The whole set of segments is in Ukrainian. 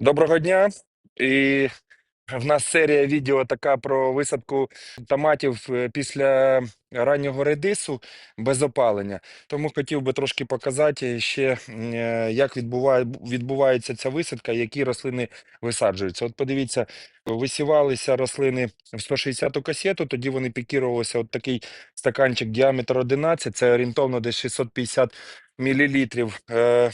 Доброго дня. І в нас серія відео така про висадку томатів е, після раннього редису без опалення. Тому хотів би трошки показати ще, е, як відбуває, відбувається ця висадка, які рослини висаджуються. От подивіться, висівалися рослини в 160-ту касету, тоді вони пікірувалися от такий стаканчик діаметр 11, це орієнтовно десь 650 мілілітрів. Е,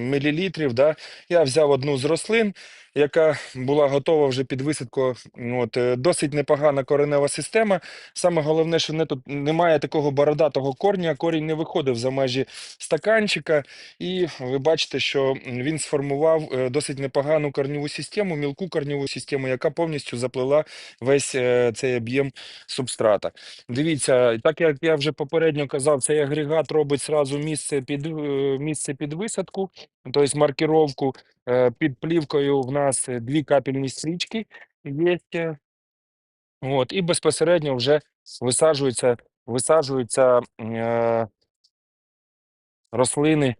мілілітрів да? Я взяв одну з рослин, яка була готова вже під висадку. От, е, досить непогана коренева система. Саме головне, що не тут немає такого бородатого корня, корінь не виходив за межі стаканчика, і ви бачите, що він сформував е, досить непогану корневу систему, мілку корневу систему, яка повністю заплила весь цей об'єм субстрата. Дивіться, так як я вже попередньо казав, цей агрегат робить сразу місце під, місце під висадку, тобто маркіровку. Е, Під плівкою в нас е, дві капельні стрічки є. е, От, і безпосередньо вже висаджуються, висаджуються е, рослини.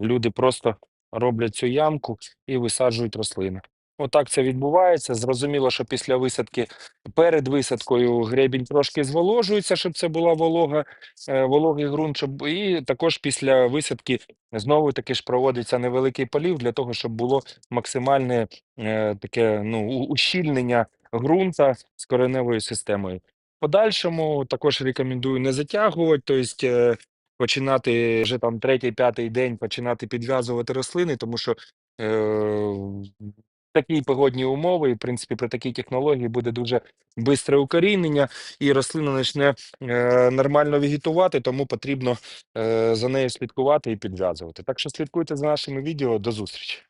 Люди просто роблять цю ямку і висаджують рослини. Отак це відбувається. Зрозуміло, що після висадки, перед висадкою гребінь трошки зволожується, щоб це була волога, е, вологий ґрунт. Щоб... І також після висадки знову таки ж проводиться невеликий полів для того, щоб було максимальне е, таке ну, ущільнення ґрунта з кореневою системою. Подальшому також рекомендую не затягувати, тобто е, починати вже там третій, п'ятий день починати підв'язувати рослини, тому що е, в такі погодні умови, і в принципі при такій технології буде дуже швидке укорінення, і рослина почне е, нормально вегетувати, тому потрібно е, за нею слідкувати і підв'язувати. Так що слідкуйте за нашими відео. До зустрічі.